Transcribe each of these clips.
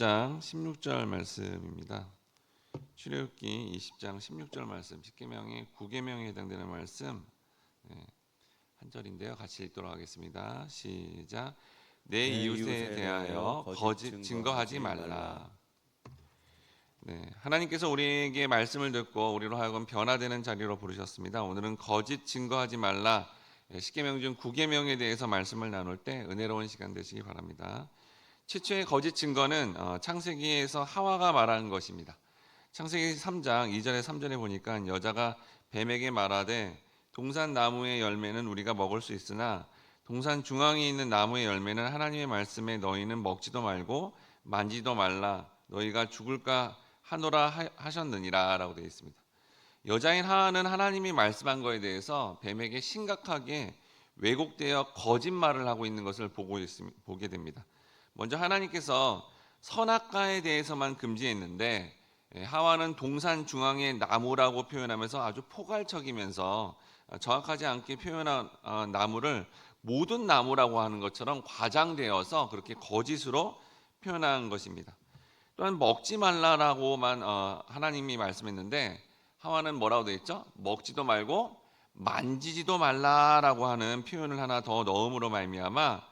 20장 16절 말씀입니다. 출애굽기 20장 16절 말씀, 10계명의 9계명에 해당되는 말씀 네, 한 절인데요. 같이 읽도록 하겠습니다. 시작. 내 내 이웃에 이웃에 대하여 거짓 거짓 증거하지 말라. 말라. 네, 하나님께서 우리에게 말씀을 듣고 우리로 하여금 변화되는 자리로 부르셨습니다. 오늘은 거짓 증거하지 말라. 예, 십계명 중 9계명에 대해서 말씀을 나눌 때 은혜로운 시간 되시기 바랍니다. 최초의 거짓 증거는 어, 창세기에서 하와가 말하는 것입니다. 창세기 3장 2절에 3절에 보니까 여자가 뱀에게 말하되 동산 나무의 열매는 우리가 먹을 수 있으나 동산 중앙에 있는 나무의 열매는 하나님의 말씀에 너희는 먹지도 말고 만지도 말라 너희가 죽을까 하노라 하- 하셨느니라라고 되어 있습니다. 여자인 하와는 하나님이 말씀한 거에 대해서 뱀에게 심각하게 왜곡되어 거짓말을 하고 있는 것을 보고 있습, 보게 됩니다. 먼저 하나님께서 선악과에 대해서만 금지했는데 예, 하와는 동산 중앙의 나무라고 표현하면서 아주 포괄적이면서 어, 정확하지 않게 표현한 어, 나무를 모든 나무라고 하는 것처럼 과장되어서 그렇게 거짓으로 표현한 것입니다. 또한 먹지 말라라고만 어, 하나님이 말씀했는데 하와는 뭐라고 되어 있죠? 먹지도 말고 만지지도 말라라고 하는 표현을 하나 더 넣음으로 말미암아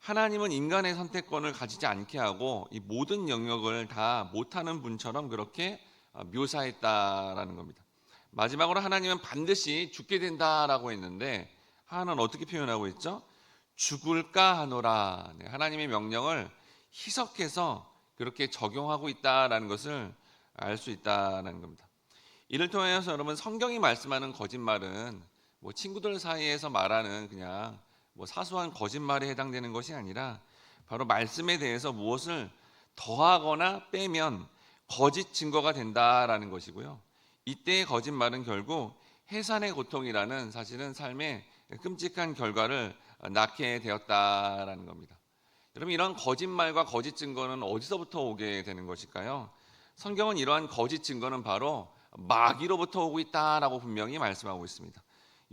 하나님은 인간의 선택권을 가지지 않게 하고 이 모든 영역을 다 못하는 분처럼 그렇게 어, 묘사했다라는 겁니다. 마지막으로 하나님은 반드시 죽게 된다라고 했는데 하나는 어떻게 표현하고 있죠? 죽을까 하노라. 네, 하나님의 명령을 희석해서 그렇게 적용하고 있다라는 것을 알 수 있다라는 겁니다. 이를 통해서 여러분 성경이 말씀하는 거짓말은 뭐 친구들 사이에서 말하는 그냥 뭐 사소한 거짓말에 해당되는 것이 아니라 바로 말씀에 대해서 무엇을 더하거나 빼면 거짓 증거가 된다라는 것이고요. 이때의 거짓말은 결국 해산의 고통이라는 사실은 삶의 끔찍한 결과를 낳게 되었다라는 겁니다. 여러분 이런 거짓말과 거짓 증거는 어디서부터 오게 되는 것일까요? 성경은 이러한 거짓 증거는 바로 마귀로부터 오고 있다라고 분명히 말씀하고 있습니다.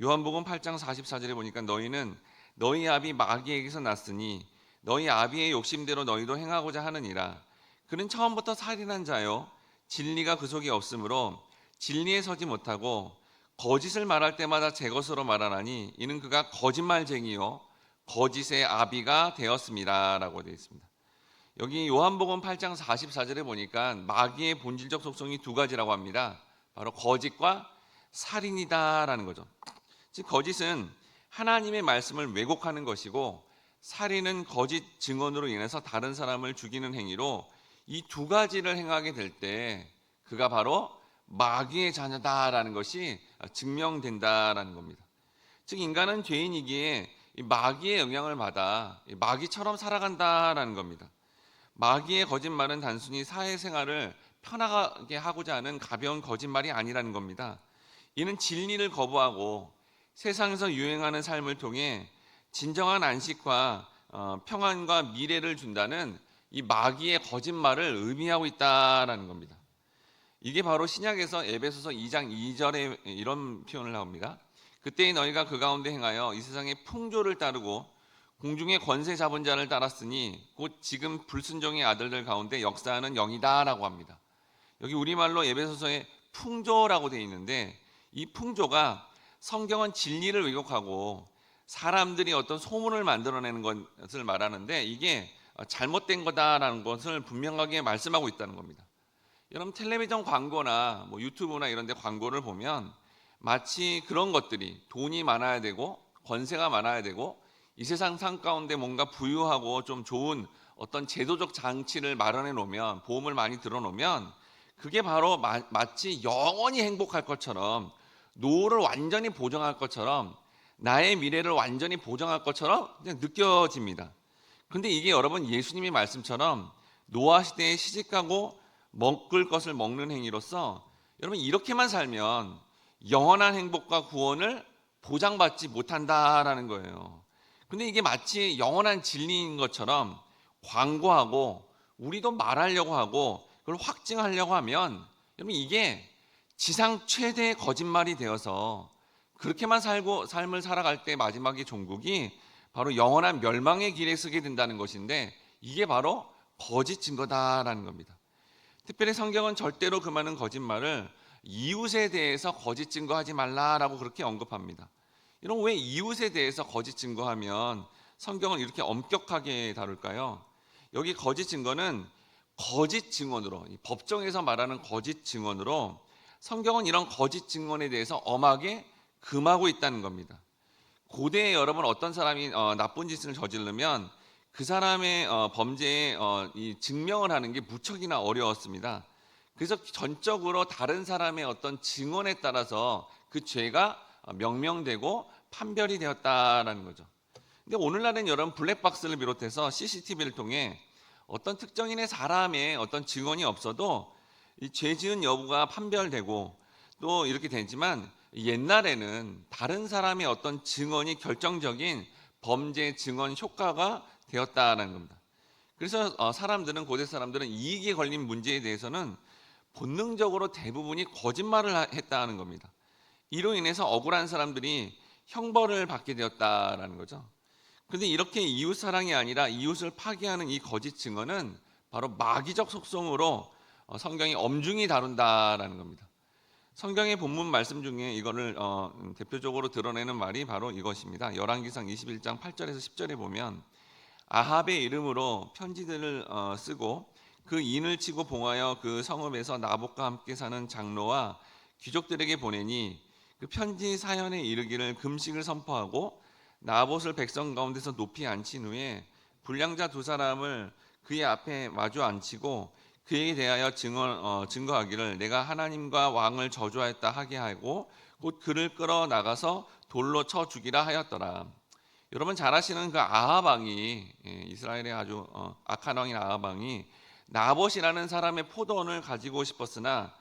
요한복음 8장 44절에 보니까 너희는 너희 아비 마귀에게서 났으니 너희 아비의 욕심대로 너희도 행하고자 하느니라. 그는 처음부터 살인한 자요 진리가 그 속에 없으므로 진리에 서지 못하고 거짓을 말할 때마다 제 것으로 말하나니 이는 그가 거짓말쟁이요 거짓의 아비가 되었습니다라고 되어 있습니다. 여기 요한복음 8장 44절에 보니까 마귀의 본질적 속성이 두 가지라고 합니다. 바로 거짓과 살인이다라는 거죠. 즉 거짓은 하나님의 말씀을 왜곡하는 것이고 살인은 거짓 증언으로 인해서 다른 사람을 죽이는 행위로 이 두 가지를 행하게 될 때 그가 바로 마귀의 자녀다라는 것이 증명된다라는 겁니다. 즉 인간은 죄인이기에 이 마귀의 영향을 받아 이 마귀처럼 살아간다라는 겁니다. 마귀의 거짓말은 단순히 사회생활을 편하게 하고자 하는 가벼운 거짓말이 아니라는 겁니다. 이는 진리를 거부하고 세상에서 유행하는 삶을 통해 진정한 안식과 어, 평안과 미래를 준다는 이 마귀의 거짓말을 의미하고 있다라는 겁니다. 이게 바로 신약에서 에베소서 2장 2절에 이런 표현을 나옵니다. 그때 너희가 그 가운데 행하여 이 세상의 풍조를 따르고 공중의 권세 잡은 자를 따랐으니 곧 지금 불순종의 아들들 가운데 역사하는 영이다라고 합니다. 여기 우리말로 에베소서에 풍조라고 되어 있는데 이 풍조가 성경은 진리를 왜곡하고 사람들이 어떤 소문을 만들어내는 것을 말하는데 이게 잘못된 거다라는 것을 분명하게 말씀하고 있다는 겁니다. 여러분 텔레비전 광고나 뭐 유튜브나 이런 데 광고를 보면 마치 그런 것들이 돈이 많아야 되고 권세가 많아야 되고 이 세상 상 가운데 뭔가 부유하고 좀 좋은 어떤 제도적 장치를 마련해 놓으면 보험을 많이 들어 놓으면 그게 바로 마, 마치 영원히 행복할 것처럼 노후를 완전히 보장할 것처럼 나의 미래를 완전히 보장할 것처럼 그냥 느껴집니다. 근데 이게 여러분 예수님의 말씀처럼 노아 시대에 시집가고 먹을 것을 먹는 행위로서 여러분 이렇게만 살면 영원한 행복과 구원을 보장받지 못한다라는 거예요. 근데 이게 마치 영원한 진리인 것처럼 광고하고 우리도 말하려고 하고 그걸 확증하려고 하면 여러분 이게 지상 최대의 거짓말이 되어서 그렇게만 살고 삶을 살아갈 때 마지막의 종국이 바로 영원한 멸망의 길에 서게 된다는 것인데 이게 바로 거짓 증거다라는 겁니다. 특별히 성경은 절대로 그 많은 거짓말을 이웃에 대해서 거짓 증거하지 말라라고 그렇게 언급합니다. 이런 왜 이웃에 대해서 거짓 증거하면 성경을 이렇게 엄격하게 다룰까요? 여기 거짓 증거는 거짓 증언으로 이 법정에서 말하는 거짓 증언으로 성경은 이런 거짓 증언에 대해서 엄하게 금하고 있다는 겁니다. 고대에 여러분 어떤 사람이 어, 나쁜 짓을 저지르면 그 사람의 어, 범죄에 어, 이 증명을 하는 게 무척이나 어려웠습니다. 그래서 전적으로 다른 사람의 어떤 증언에 따라서 그 죄가 어, 명명되고 판별이 되었다라는 거죠. 근데 오늘날은 여러분 블랙박스를 비롯해서 CCTV를 통해 어떤 특정인의 사람의 어떤 증언이 없어도 이 죄 지은 여부가 판별되고 또 이렇게 되지만 옛날에는 다른 사람의 어떤 증언이 결정적인 범죄 증언 효과가 되었다는 겁니다. 그래서 어, 사람들은 고대 사람들은 이익에 걸린 문제에 대해서는 본능적으로 대부분이 거짓말을 하- 했다는 겁니다. 이로 인해서 억울한 사람들이 형벌을 받게 되었다라는 거죠. 근데 이렇게 이웃 사랑이 아니라 이웃을 파괴하는 이 거짓 증언은 바로 마귀적 속성으로 어, 성경이 엄중히 다룬다라는 겁니다. 성경의 본문 말씀 중에 이거를 어, 음, 대표적으로 드러내는 말이 바로 이것입니다. 열왕기상 21장 8절에서 10절에 보면 아합의 이름으로 편지들을 어, 쓰고 그 인을 치고 봉하여 그 성읍에서 나복과 함께 사는 장로와 귀족들에게 보내니 그 편지 사연에 이르기를 금식을 선포하고 나봇을 백성 가운데서 높이 앉힌 후에 불량자 두 사람을 그의 앞에 마주 앉히고 그에게 대하여 증언, 어, 증거하기를 내가 하나님과 왕을 저주하였다 하게 하고 곧 그를 끌어 나가서 돌로 쳐 죽이라 하였더라. 여러분 잘 아시는 그 아합 왕이 예, 이스라엘의 아주 어, 악한 왕인 아합 왕이 나봇이라는 사람의 포도원을 가지고 싶었으나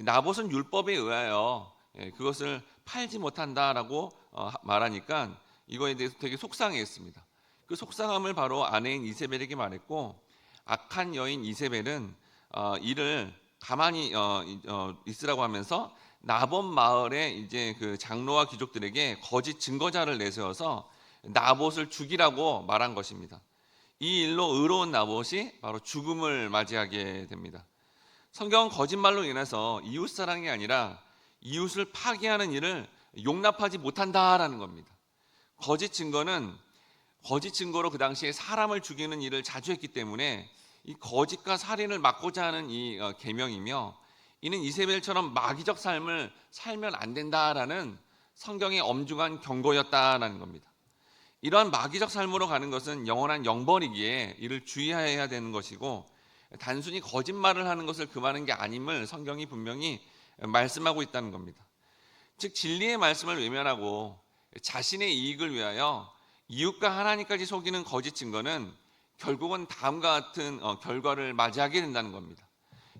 나봇은 율법에 의하여 예, 그것을 팔지 못한다라고 어, 말하니까 이거에 대해서 되게 속상해했습니다. 그 속상함을 바로 아내인 이세벨에게 말했고 악한 여인 이세벨은 어, 이를 가만히 어, 이- 어, 있으라고 하면서 나봇 마을에 이제 그 장로와 귀족들에게 거짓 증거자를 내세워서 나봇을 죽이라고 말한 것입니다. 이 일로 의로운 나봇이 바로 죽음을 맞이하게 됩니다. 성경은 거짓말로 인해서 이웃 사랑이 아니라 이웃을 파괴하는 일을 용납하지 못한다라는 겁니다. 거짓 증거는 거짓 증거로 그 당시에 사람을 죽이는 일을 자주 했기 때문에 이 거짓과 살인을 막고자 하는 이 어, 계명이며 이는 이세벨처럼 마귀적 삶을 살면 안 된다라는 성경의 엄중한 경고였다라는 겁니다. 이러한 마귀적 삶으로 가는 것은 영원한 영벌이기에 이를 주의해야 되는 것이고 단순히 거짓말을 하는 것을 금하는 게 아님을 성경이 분명히 말씀하고 있다는 겁니다. 즉 진리의 말씀을 외면하고 자신의 이익을 위하여 이웃과 하나님까지 속이는 거짓 증거는 결국은 다음과 같은 어, 결과를 맞이하게 된다는 겁니다.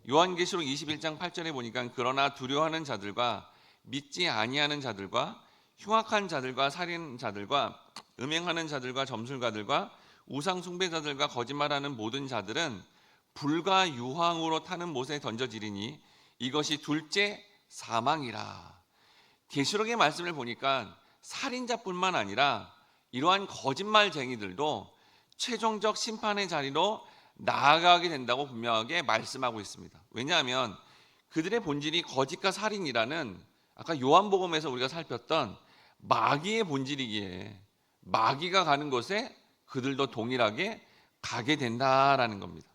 요한계시록 21장 8절에 보니까 그러나 두려워하는 자들과 믿지 아니하는 자들과 흉악한 자들과 살인자들과 음행하는 자들과 점술가들과 우상 숭배자들과 거짓말하는 모든 자들은 불과 유황으로 타는 못에 던져지리니 이것이 둘째 사망이라. 계시록의 말씀을 보니까 살인자뿐만 아니라 이러한 거짓말쟁이들도 최종적 심판의 자리로 나아가게 된다고 분명하게 말씀하고 있습니다. 왜냐하면 그들의 본질이 거짓과 살인이라는 아까 요한복음에서 우리가 살폈던 마귀의 본질이기에 마귀가 가는 곳에 그들도 동일하게 가게 된다라는 겁니다.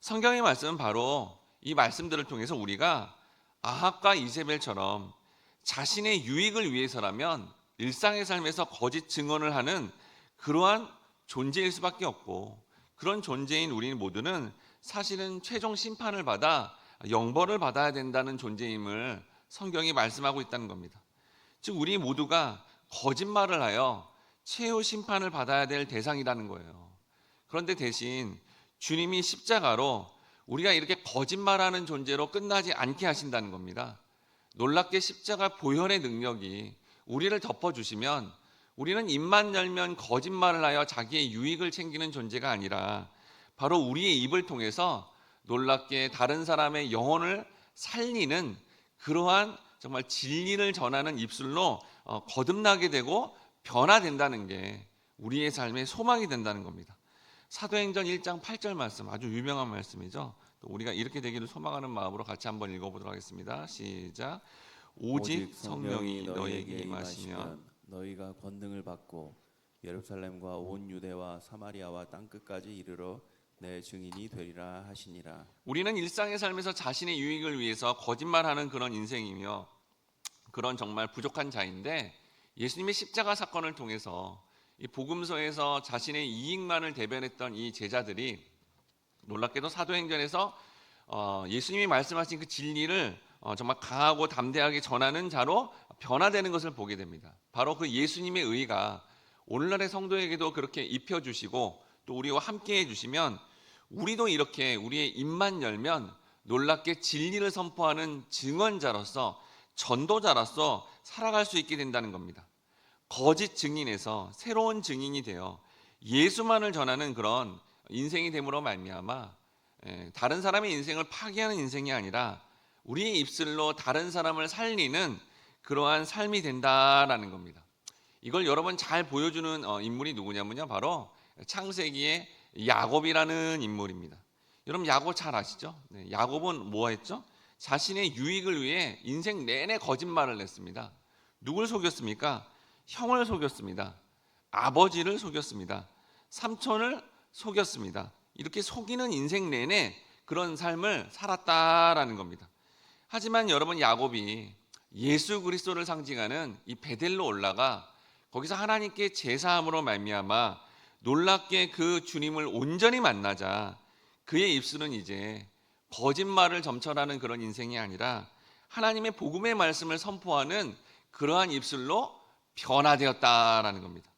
성경의 말씀은 바로 이 말씀들을 통해서 우리가 아합과 이세벨처럼 자신의 유익을 위해서라면 일상의 삶에서 거짓 증언을 하는 그러한 존재일 수밖에 없고 그런 존재인 우리 모두는 사실은 최종 심판을 받아 영벌을 받아야 된다는 존재임을 성경이 말씀하고 있다는 겁니다. 즉 우리 모두가 거짓말을 하여 최후 심판을 받아야 될 대상이라는 거예요. 그런데 대신 주님이 십자가로 우리가 이렇게 거짓말하는 존재로 끝나지 않게 하신다는 겁니다. 놀랍게 십자가 보혈의 능력이 우리를 덮어주시면 우리는 입만 열면 거짓말을 하여 자기의 유익을 챙기는 존재가 아니라 바로 우리의 입을 통해서 놀랍게 다른 사람의 영혼을 살리는 그러한 정말 진리를 전하는 입술로 어, 거듭나게 되고 변화된다는 게 우리의 삶의 소망이 된다는 겁니다. 사도행전 1장 8절 말씀 아주 유명한 말씀이죠. 또 우리가 이렇게 되기를 소망하는 마음으로 같이 한번 읽어보도록 하겠습니다. 시작. 오직 성령이 너희에게 임하시면 너희가 권능을 받고 예루살렘과 온 유대와 사마리아와 땅 끝까지 이르러 내 증인이 되리라 하시니라. 우리는 일상의 삶에서 자신의 유익을 위해서 거짓말하는 그런 인생이며 그런 정말 부족한 자인데 예수님의 십자가 사건을 통해서 이 복음서에서 자신의 이익만을 대변했던 이 제자들이 놀랍게도 사도행전에서 어, 예수님이 말씀하신 그 진리를 어, 정말 강하고 담대하게 전하는 자로 변화되는 것을 보게 됩니다. 바로 그 예수님의 의가 오늘날의 성도에게도 그렇게 입혀주시고 또 우리와 함께 해주시면 우리도 이렇게 우리의 입만 열면 놀랍게 진리를 선포하는 증언자로서 전도자로서 살아갈 수 있게 된다는 겁니다. 거짓 증인에서 새로운 증인이 되어 예수만을 전하는 그런 인생이 됨으로 말미암아 예, 다른 사람의 인생을 파괴하는 인생이 아니라 우리의 입술로 다른 사람을 살리는 그러한 삶이 된다라는 겁니다. 이걸 여러 번잘 보여주는 어, 인물이 누구냐면요, 바로 창세기의 야곱이라는 인물입니다. 여러분 야곱 잘 아시죠? 네, 야곱은 뭐 했죠? 자신의 유익을 위해 인생 내내 거짓말을 했습니다. 누굴 속였습니까? 형을 속였습니다. 아버지를 속였습니다. 삼촌을 속였습니다. 이렇게 속이는 인생 내내 그런 삶을 살았다라는 겁니다. 하지만 여러분 야곱이 예수 그리스도를 상징하는 이 베델로 올라가 거기서 하나님께 제사함으로 말미암아 놀랍게 그 주님을 온전히 만나자 그의 입술은 이제 거짓말을 점철하는 그런 인생이 아니라 하나님의 복음의 말씀을 선포하는 그러한 입술로 변화되었다라는 겁니다.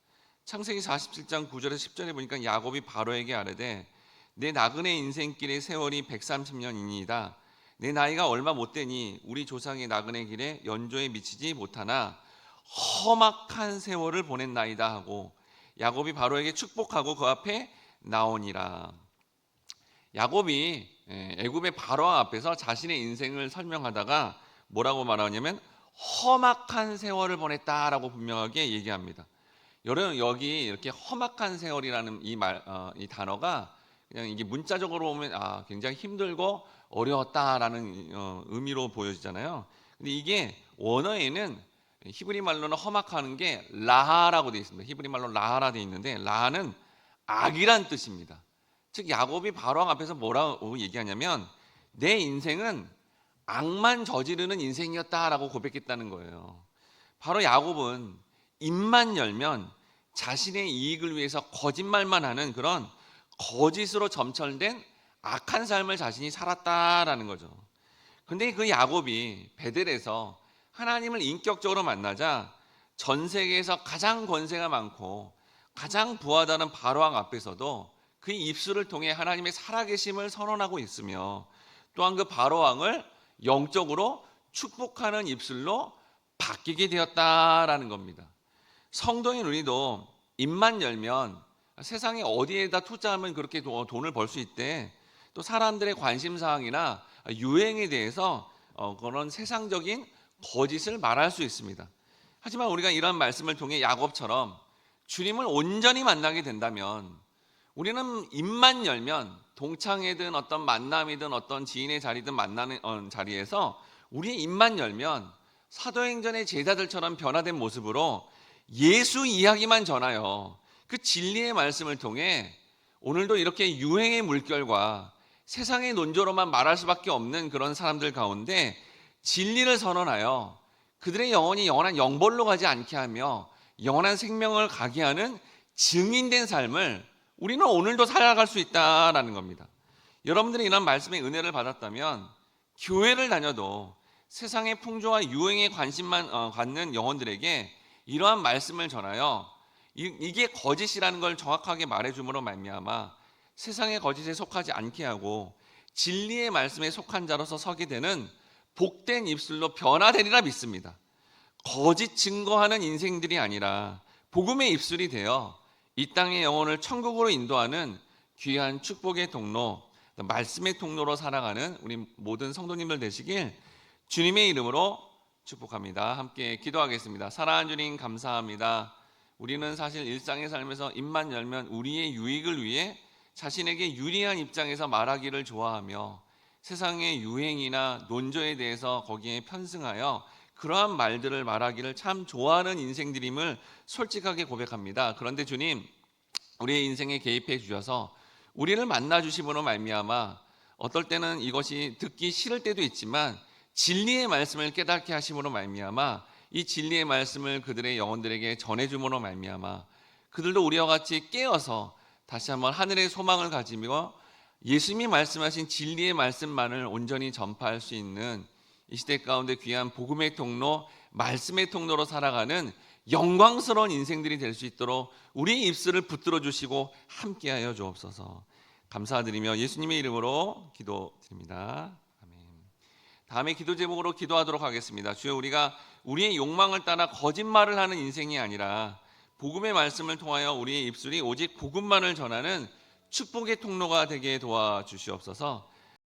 창세기 47장 9절에서 10절에 보니까 야곱이 바로에게 아뢰되 내 나그네 인생길의 세월이 130년이니이다. 내 나이가 얼마 못 되니 우리 조상의 나그네 길에 연조에 미치지 못하나 험악한 세월을 보냈나이다 하고 야곱이 바로에게 축복하고 그 앞에 나오니라. 야곱이 예, 애굽의 바로왕 앞에서 자신의 인생을 설명하다가 뭐라고 말하냐면 험악한 세월을 보냈다라고 분명하게 얘기합니다. 여러분 여기 이렇게 험악한 세월이라는 이 말, 어, 이 단어가 그냥 이게 문자적으로 보면 아 굉장히 힘들고 어려웠다라는 어, 의미로 보여지잖아요. 근데 이게 원어에는 히브리 말로는 험악하는 게 라하라고 되어 있습니다. 히브리 말로 라하라 되어 있는데 라하는 악이란 뜻입니다. 즉 야곱이 바로왕 앞에서 뭐라고 얘기하냐면 내 인생은 악만 저지르는 인생이었다라고 고백했다는 거예요. 바로 야곱은 입만 열면 자신의 이익을 위해서 거짓말만 하는 그런 거짓으로 점철된 악한 삶을 자신이 살았다라는 거죠. 근데 그 야곱이 베델에서 하나님을 인격적으로 만나자 전 세계에서 가장 권세가 많고 가장 부하다는 바로왕 앞에서도 그 입술을 통해 하나님의 살아계심을 선언하고 있으며 또한 그 바로왕을 영적으로 축복하는 입술로 바뀌게 되었다라는 겁니다. 성도인 우리도 입만 열면 세상에 어디에다 투자하면 그렇게 돈을 벌 수 있대. 또 사람들의 관심 사항이나 유행에 대해서 어, 그런 세상적인 거짓을 말할 수 있습니다. 하지만 우리가 이런 말씀을 통해 야곱처럼 주님을 온전히 만나게 된다면 우리는 입만 열면 동창회든 어떤 만남이든 어떤 지인의 자리든 만나는 어, 자리에서 우리의 입만 열면 사도행전의 제자들처럼 변화된 모습으로 예수 이야기만 전하여 그 진리의 말씀을 통해 오늘도 이렇게 유행의 물결과 세상의 논조로만 말할 수밖에 없는 그런 사람들 가운데 진리를 선언하여 그들의 영혼이 영원한 영벌로 가지 않게 하며 영원한 생명을 가게 하는 증인된 삶을 우리는 오늘도 살아갈 수 있다라는 겁니다. 여러분들이 이런 말씀의 은혜를 받았다면 교회를 다녀도 세상의 풍조와 유행에 관심만 어, 갖는 영혼들에게 이러한 말씀을 전하여 이, 게 거짓이라는 걸 정확하게 말해줌으로 말미암아 세상의 거짓에 속하지 않게 하고 진리의 말씀에 속한 자로서 서게 되는 복된 입술로 변화되리라 믿습니다. 거짓 증거하는 인생들이 아니라 복음의 입술이 되어 이 땅의 영혼을 천국으로 인도하는 귀한 축복의 통로, 말씀의 통로로 살아가는 우리 모든 성도님들 되시길 주님의 이름으로 축복합니다. 함께 기도하겠습니다. 사랑하는 주님 감사합니다. 우리는 사실 일상의 삶에서 입만 열면 우리의 유익을 위해 자신에게 유리한 입장에서 말하기를 좋아하며 세상의 유행이나 논조에 대해서 거기에 편승하여 그러한 말들을 말하기를 참 좋아하는 인생들임을 솔직하게 고백합니다. 그런데 주님, 우리의 인생에 개입해 주셔서 우리를 만나 주심으로 말미암아 어떨 때는 이것이 듣기 싫을 때도 있지만 진리의 말씀을 깨닫게 하심으로 말미암아 이 진리의 말씀을 그들의 영혼들에게 전해 줌으로 말미암아 그들도 우리와 같이 깨어서 다시 한번 하늘의 소망을 가지며 예수님이 말씀하신 진리의 말씀만을 온전히 전파할 수 있는 이 시대 가운데 귀한 복음의 통로, 말씀의 통로로 살아가는 영광스러운 인생들이 될 수 있도록 우리의 입술을 붙들어 주시고 함께하여 주옵소서. 감사드리며 예수님의 이름으로 기도드립니다. 다음에 기도 제목으로 기도하도록 하겠습니다. 주여 우리가 우리의 욕망을 따라 거짓말을 하는 인생이 아니라 복음의 말씀을 통하여 우리의 입술이 오직 복음만을 전하는 축복의 통로가 되게 도와주시옵소서.